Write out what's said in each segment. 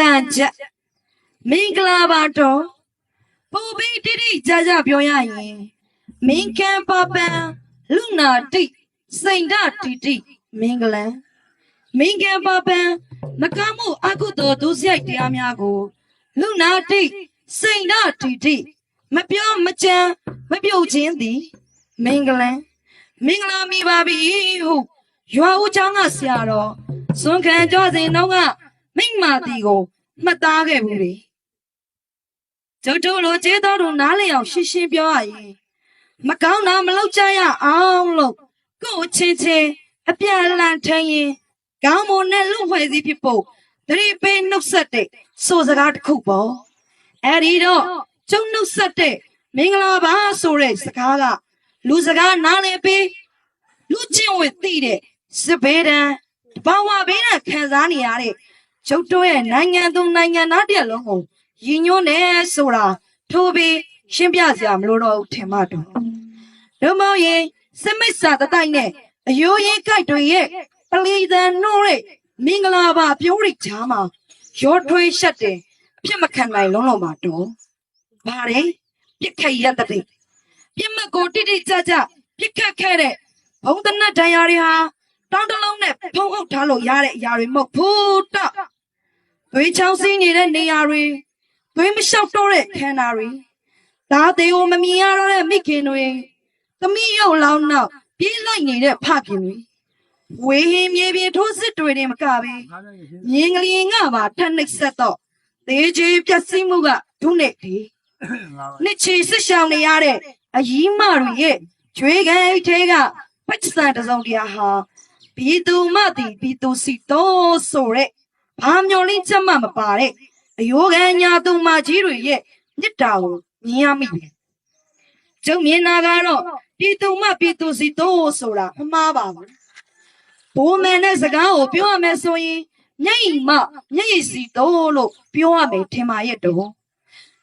တန်ချက်မင်္ဂလာပါတော့ပုံပြီးတိတိကြကြပြောရရင်မင်္ဂန်ပပန်လူနာတိစိန်ဒတိတိမင်္ဂလံမင်္ဂန်ပပန်မကမှုအကုသိုလ်ဒုစရိုက်တရားများကိုလူနာတိစိန်ဒတိတိမပြောမကြံမပြုတ်ခြင်းသည်မင်္ဂလံမင်္ဂလာမိပါပြီဟုရွာဦးချောင်းကဆရာတော်စွန်ခံကြောစဉ်တော့က မိမ့်မာတီကိုမှတ်သားခဲ့ဘူးလေကျုပ်တို့လိုကျေးတော်တို့နားလည်အောင်ရှင်းရှင်းပြောရရင်မကောင်းတာမလုပ်ကြရအောင်လို့ကိုယ်ချင်းချင်းအပြန်အလှန်ထင်ရင်ကောင်းမွန်တဲ့လူဖွဲ့စည်းဖြစ်ဖို့တတိပိနှုတ်ဆက်တဲ့ဆိုစကားတစ်ခုပေါ့အဲ့ဒီတော့ကျုံနှုတ်ဆက်တဲ့မင်္ဂလာပါဆိုတဲ့စကားကလူစကားနားလည်ပြီးလူချင်းဝင်သိတဲ့စပယ်တန်ဘာဝဘေးနဲ့ခံစားနေရတဲ့ ကျုပ်တို့ရဲ့နိုင်ငံသူနိုင်ငံသားတရက်လုံးကိုရည်ညွှန်းတယ်ဆိုတာထိုးပြီးရှင်းပြစရာမလိုတော့ဘူးထင်မှတော့ဒုမောင်ရင်စမစ်စာတတိုက်နဲ့အယိုးရင်ကြိုက်တွေရဲ့ပလီသန်နှိုးတဲ့မင်္ဂလာပါပြောရိချာမှာရောထွေးရှက်တယ်အဖြစ်မခံနိုင်လုံးလုံးမှာတော့ဗါတယ်ပြစ်ခတ်ရက်တဲ့ပြစ်မကိုတိတိကျကျပြစ်ခတ်ခဲ့တဲ့ဘုံတနတ်ဒဏ်ရာတွေဟာ တောင်းတလုံးနဲ့ဖုံးအုပ်ထားလို့ရတဲ့အရာတွေမဟုတ်ဘူးတော့သွေးချောင်းစင်းနေတဲ့နေရာတွေသွေးမလျှောက်တော့တဲ့ခန္ဓာတွေဒါသေးကိုမမြင်ရတော့တဲ့မိခင်တွေသမီးရုပ်လောင်းနောက်ပြေးလိုက်နေတဲ့ဖခင်တွေဝေဟင်းမြေပြင်ထိုးစစ်တွေတင်မကပဲမြင်းကလေးငါပါထက်နှိပ်ဆက်တော့သေချေပြက်စီးမှုကဒုနဲ့ဒီနှစ်ချီစစ်ရှောင်နေရတဲ့အကြီးမတွေရဲ့ကျွေးခဲအိတ်ထဲကပက်စံတစ်စုံတရာဟာ ဘီသူမတိဘီသူစီတော့ဆိုတဲ့ဘာမျော်လင့်ချက်မှမပါတဲ့အယောဂန်ညာသူမကြီးတွေရဲ့မြစ်တာကိုမြင်ရမိတယ်ကျုံမြင်တာကတော့ပြည်သူမပြည်သူစီတော့ဆိုတာအမှားပါဘူးဘိုးမန်တဲ့စကားကိုပြောရမယ်ဆိုရင်မျက်ရည်မမျက်ရည်စီတော့လို့ပြောရမယ်ထင်ပါရဲ့တော့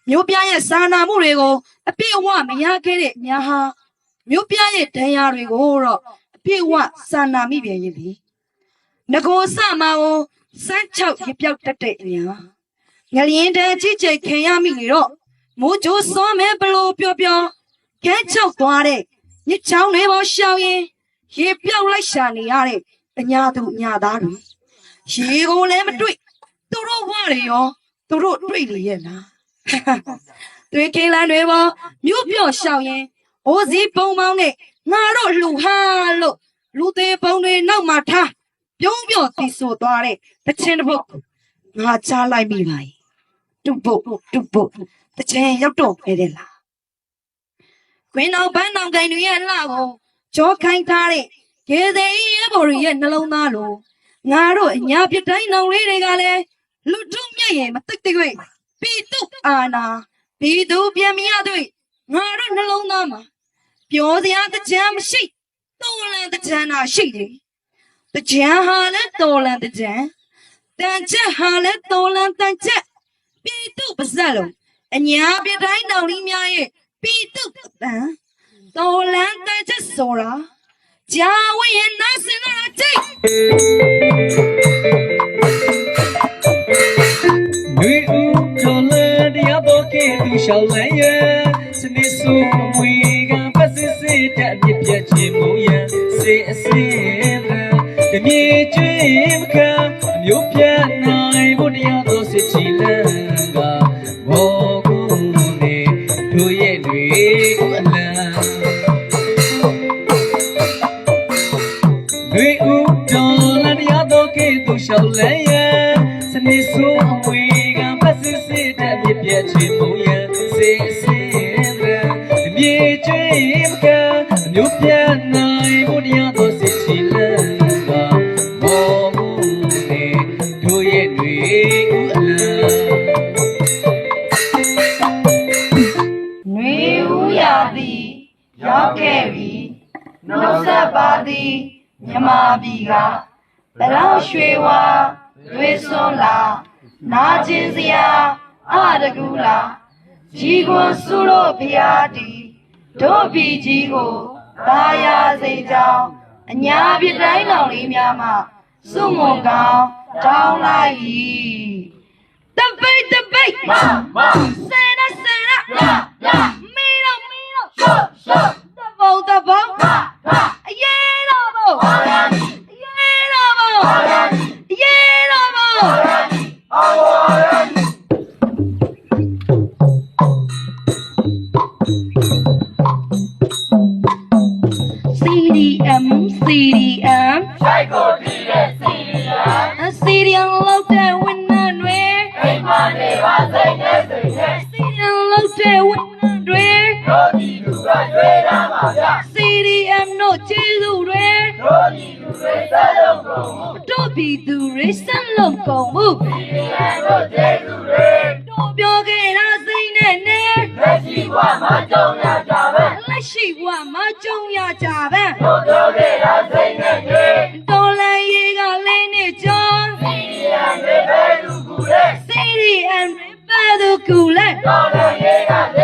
မျိုးပြရဲ့စာနာမှုတွေကိုအပြည့်အဝမရခဲ့တဲ့ညာဟာမျိုးပြရဲ့ဒဏ်ရာတွေကိုတော့အ ပြည့်အဝစာနာမိပြန်ရင်လေငကိုစမာကိုစမ်းချောက်ရပြောက်တတ်တဲ့အညာငလျင်တဲ့ကြည့်ကြိတ်ခင်ရမိနေတော့မိုးကြိုးစောမဲဘလို့ပြောပြောခဲချောက်သွားတဲ့ညစ်ချောင်းတွေပေါ်ရှောင်ရင်ရေပြောက်လိုက်ရှာနေရတဲ့အညာသူအညာသားတွေရေကိုလည်းမတွေ့သူတို့ဝရရောသူတို့တွေ့လေရဲ့လားတွေ့ကင်းလန်းတွေပေါ်မြို့ပြော့ရှောင်ရင်အိုးစီပုံပေါင်းနဲ့ ငါတို့လှူဟာလို့လူသေးပုံတွေနောက်မှာထားပြုံးပြော့တီဆိုသွားတဲ့တချင်းတစ်ပုတ်ငါချလိုက်မိပါ යි တုတ်ပုတ်တုတ်ပုတ်တချင်းရောက်တော့ပဲတဲ့လားခွင်းအောင်ပန်းအောင်ကိုင်တွေရဲ့လှကိုကြောခိုင်းထားတဲ့ရေသေးရဲ့ဘော်ရီရဲ့နှလုံးသားလိုငါတို့အညာပြတိုင်းနောင်လေးတွေကလည်းလူထုမြက်ရင်မသိတဲ့ကွေပိတုအာနာပိတုပြန်မရတဲ့ငါတို့နှလုံးသားမှာ ပြောစရာတကြံမရှိတော်လန်တကြံတာရှိတယ်တကြံဟာလည်းတော်လန်တကြံတန်ချက်ဟာလည်းတော်လန်တန်ချက်ပိတုပါဇက်လုံးအညာပြတိုင်းနောင်လေးများရဲ့ပိတုတန်တော်လန်တန်ချက်ဆိုတာဂျာဝရင်နာစင်လာကြိတ် တို့ရဲ့တွေကိုအလံ မြမပြည်ကဘလောက်ရွှေဝါရွေစွန်းလာနာကျင်စရာအတကူလာကြီးကွန်စုလို့ဖျားတီတို့ပြည်ကြီးကိုသာယာစေကြောင်းအညာပြတိုင်းလောင်လေးများမှစွန့်မွန်ကောင်းတောင်းလိုက်၏တပိတ်တပိတ်မမဆယ်ရဆယ်ရရရမီတော့မီတော့ရှော့ရှော့တဘောတဘောမမအ CDM CDM ဆိုင်ကိုတီးတဲ့စီရီယာ CDM လောက်တဲ့ဝန်ထမ်းတွေအိမ်မနေပါစိတ်နဲ့စိတ်နဲ့ CDM လောက်တဲ့ဝန်ထမ်းတွေတို့ဒီလူကရွေးတာပါဗျ CDM တို့ကျေးဇူးတွေ တို့ဒီလူတွေစလုံးကုန်မှုတို့ပြည်သူတွေဆက်လုံးကုန်မှုဒီရန်တို့ကျေးဇူးတွေတို့ပြောခဲ့တာစိတ်နဲ့နဲ့လက်ရှိဘဝမှာကြုံရကြပဲလက်ရှိဘဝမှာကြုံရကြပဲတို့ပြောခဲ့တာစိတ်နဲ့တွေတော်လန်ရေးကလေးနဲ့ကြောင်းဒီရန်တွေပဲလူကူတဲ့ CDM တွေပဲသူကူလဲတော်လည်းရေးက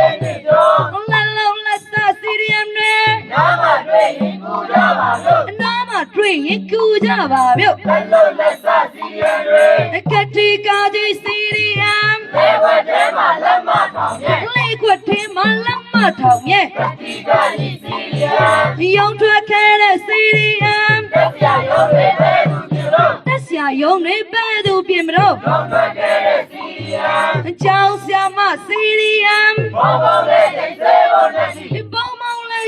တွေ့ရင်ကူကြပါမြို့လက်လို့လက်စစီရန်တွေအကတိကာကြီး CDM လေဝတ်ထဲမှာလက်မထောင်ရဲ့လေးခွတ်ထင်းမလက်မထောင်ရဲ့ဒီကကြီးစီရီယာဒီရောင်ထွက်ခဲတဲ့ CDM တက်ပြရုံးတွေပဲလူမျိုးတို့တက်ဆရာယုံတွေပဲသူပြင်မလို့တော့ထွက်ခဲ့တဲ့စီရီယာအကြောင်းဆရာမ CDM ဘောဘောလေးတိတ်သေးဖို့နဲ့ဒီ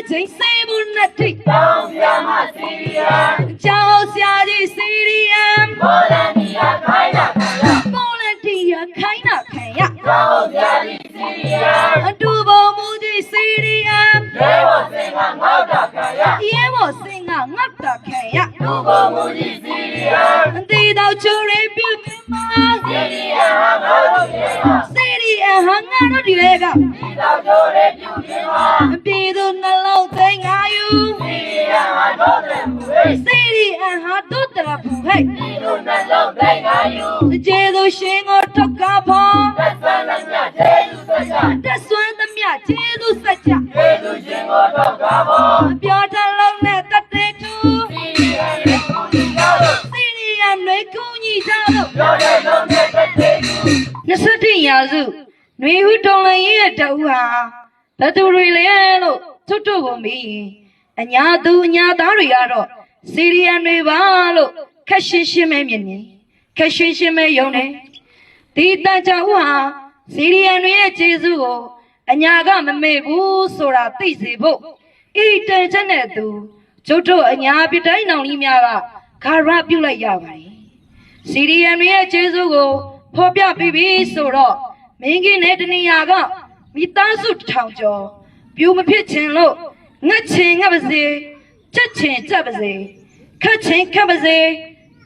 ဒီပုံမောင်လေးချိန်စေးဘူးနဲ့ထိတောင်းပြမစီရီယာအကြောင်းဆရာကြီး CDM ဘောလန်ဒီယာခိုင်းတာခံရပေါ်လက်တီရခိုင်းတာခံရတောင်းပြဒီစီရီယာအတူပေါ်မူကြီး CDM လေဝစင်ကငေါ့တာခံရရဲဘော်စင်ကငတ်တာခံရသူ့ဘောမူကြီးစီရီယာအတီတော်ချိုးရပြုတ်မှာစီရီယာဟာငေါ့တို့ရဲ့ CDM ဟာငါတို့ဒီလေကဒီတော့တို့ရဲ့ပြုခြင်းမှာအပြေသူနှလုံးသိငါယူစီရီယာဟာတို့တဲ့မူရဲ့ CDM ဟာတို့တရဖူဟဲ့ဒီလိုနှလုံးသိငါယူကျေသူရှင်ကိုထောက်ကဖို့သက်ဆန်းလက်မြကျေလူသက်ကြတက်ဆွမ်းသမျှကျေသူစัจကြကျေလူချင်းကိုတော့ကားဖို့အပြောတလုံးနဲ့တတဲ့သူစီရီယာရဲ့ကိုကြီးကားလို့ CDM တွေကူညီကြလို့တို့တဲ့လုံးတဲ့တဲ့တဲ့21ရာစု ຫນွေဦးတော်လရင်ရဲ့တအူဟာဘယ်သူတွေလဲလို့ထွတ်ထွတ်ကိုမေးရင်အညာသူအညာသားတွေကတော့စီရီယန်တွေပါလို့ခက်ရှင်းရှင်းပဲမြင်နေခက်ရှင်းရှင်းပဲယုံတယ်ဒီတန်ချာဦးဟာစီရီယန်တွေရဲ့ကျေးဇူးကိုအညာကမမေ့ဘူးဆိုတာသိစေဖို့ဤတန်ချက်နဲ့သူကျုပ်တို့အညာပြတိုင်းနောင်ကြီးများကခါရပြုတ်လိုက်ရပါတယ်စီရီယန်တွေရဲ့ကျေးဇူးကိုဖော်ပြပြီးပြီဆိုတော့ မင်းကြီးနဲ့တနေရာကမိသားစုတစ်ထောင်ကျော်ပြူမဖြစ်ချင်လို့ငတ်ချင်ငတ်ပါစေချက်ချင်ချက်ပါစေခတ်ချင်ခတ်ပါစေ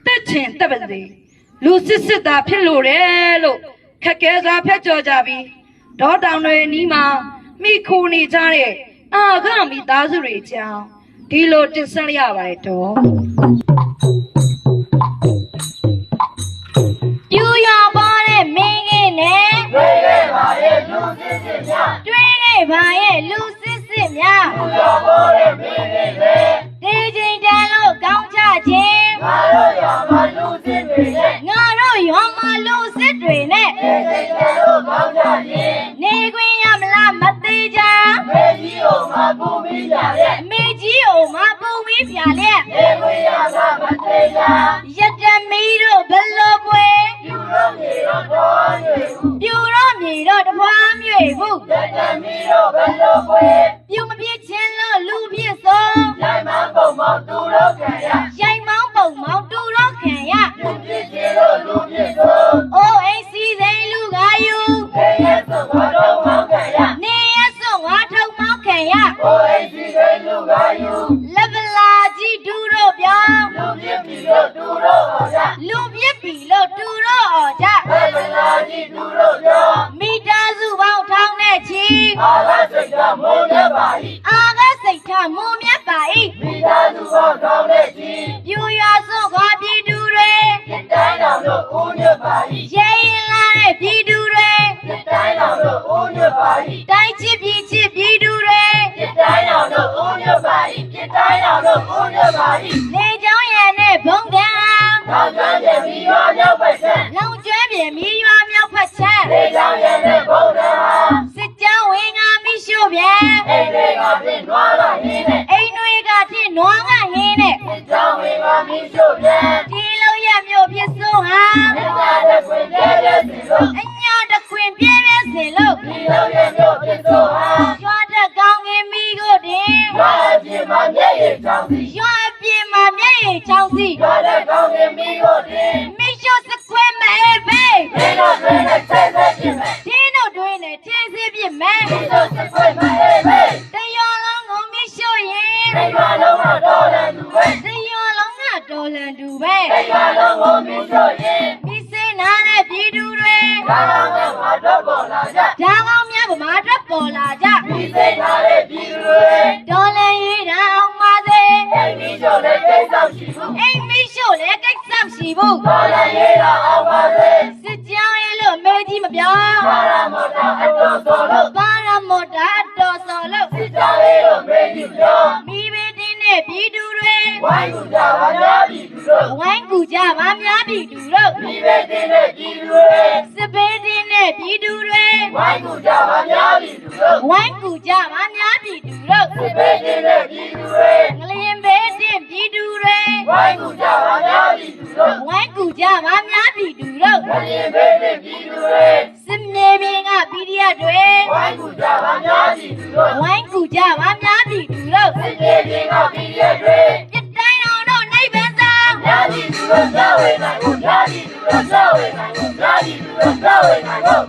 တက်ချင်တက်ပါစေလူစစ်စစ်သားဖြစ်လို့တယ်လို့ခက်ခဲစွာဖျက်ကြော်ကြပြီးဒေါတောင်တွေနီးမှာမိခိုနေကြတဲ့အာခမိသားစုတွေအကြောင်းဒီလိုတင်ဆက်ရပါတယ်တော့ တွင်းခဲ့ပါရဲ့လူစစ်စစ်များသူတော်ဘောရဲ့မင်းကြီးလေဒီချိန်တန်လို့ကောင်းချခြင်းငါတို့ရမှာလူစစ်တွေနဲ့ငါတို့ရောမလူစစ်တွေနဲ့ဒီစိတ်တို့ကောင်းကြရင်နေခွင့် ပူမိကြရဲ့အမေကြီးကိုမပူမီးပြလျက်ဒီဝိရကမသေးကြရတမီတို့ဘလို့ပွဲယူလို့မြေတော့တော်ရွေဘူးပြူတော့မြေတော့တပွားမြွေဘူးလက်တမီတော့ဘလို့ပွဲပြူမပြစ်ချင်းလို့လူပြစ်ဆုံးရိုင်မပုံမောင်သူတို့ခံရ လို့တူတော့អော်ကြဘယ်မလာကြီးသူတို့ပြောမိသားစုပေါင်းထောင်းတဲ့ချီအာရစိတ်ကမုန်းရပါ၏အာကစိတ်ထားမုံမြတ်ပါ၏မိသားစုပေါင်းကောင်းတဲ့ကြီးပြူရွာစွန်ခွာပြည်သူတွေဒီတိုင်းတော်တို့ဦးညွတ်ပါ၏ရဲရင်လာတဲ့ပြည်သူတွေဒီတိုင်းတော်တို့ဦးညွတ်ပါ၏ လောင်ကျွမ်းပြင်မီးရွာမြောက်ဖက်ချမ်းဒေချောင်းရဲ့နဲ့ဘုံတော်ဟာစစ်ကြောင်းဝင်ငါမိရှို့ပြန်အိမ်တွေကပြင်းနွားလာရင်းနဲ့အိမ်တွေကထင်းနွားကဟင်းနဲ့ဒေချောင်းဝင်ကမီးရှို့ပြန်ဒီလုံးရမြို့ပြစ်စိုးဟာမြတ်တာတဲ့ခွင်ပြဲပြဲစီလို့ ရင်ဒီရွာလုံးတော့တယ်သူပဲတရောလုံးကတော်လန်တူပဲဒီရွာလုံးကိုမီးရှို့ရင်မိစေနာတဲ့ပြည်သူတွေဘာမှမတော့ပေါ်လာကြဓာကောင်းများဗမာအတွက်ပေါ်လာကြဒီစိတ်ထားတဲ့ပြည်သူတွေတော်လန်ရေးတာအောင်ပါစေအိမ်ကြီးကျော်တဲ့ကိစ္စရှိဘူးအိမ်မိရှို့လည်းကိစ္စမရှိဘူးတော်လည်းရေးတာအောင်ပါစေစစ်ကြောင်းရဲ့လို့မေးကြီးမပြောဘာရမတော်အတော်တော်လို့ဘာရမောတာအတော်စော်လို့စစ်ကြောင်း လေးလို့မေးကြည့်ပြောမိဘတင်းတဲ့ပြည်သူတွေဝိုင်းကူကြပါများပြည်သူတို့ဝိုင်းကူကြပါများပြည်သူတို့ဒီပဲတင်တဲ့ပြည်သူတွေစစ်ဘေးတင်းတဲ့ပြည်သူတွေဝိုင်းကူကြပါများပြည်သူတို့ဝိုင်းကူကြပါများပြည်သူတို့ဒီပဲတင်တဲ့ပြည်သူတွေငလျင်ဘေးတင်းပြည်သူတွေဝိုင်းကူကြပါများပြည်သူတို့ဝိုင်းကူကြပါများပြည်သူတို့ဘယ်ရင်ပဲတင်ပြည်သူတွေစစ်မြေပြင်ကပြည်ရတွေဝိုင်းကူကြပါများပြည်သူတို့ဝိုင်းကူကြပါများပြည် သူတို့စစ်ပြေပြင်ကပြည်ရတွေပြတိုင်းအောင်တို့နိဗ္ဗာန်ဆောင်များပြည်သူတို့ကြောက်ဝေနိုင်ဖို့များပြည်သူတို့ကြောက်ဝေနိုင်ဖို့များပြည်သူတို့ကြောက်ဝေနိုင်ဖို့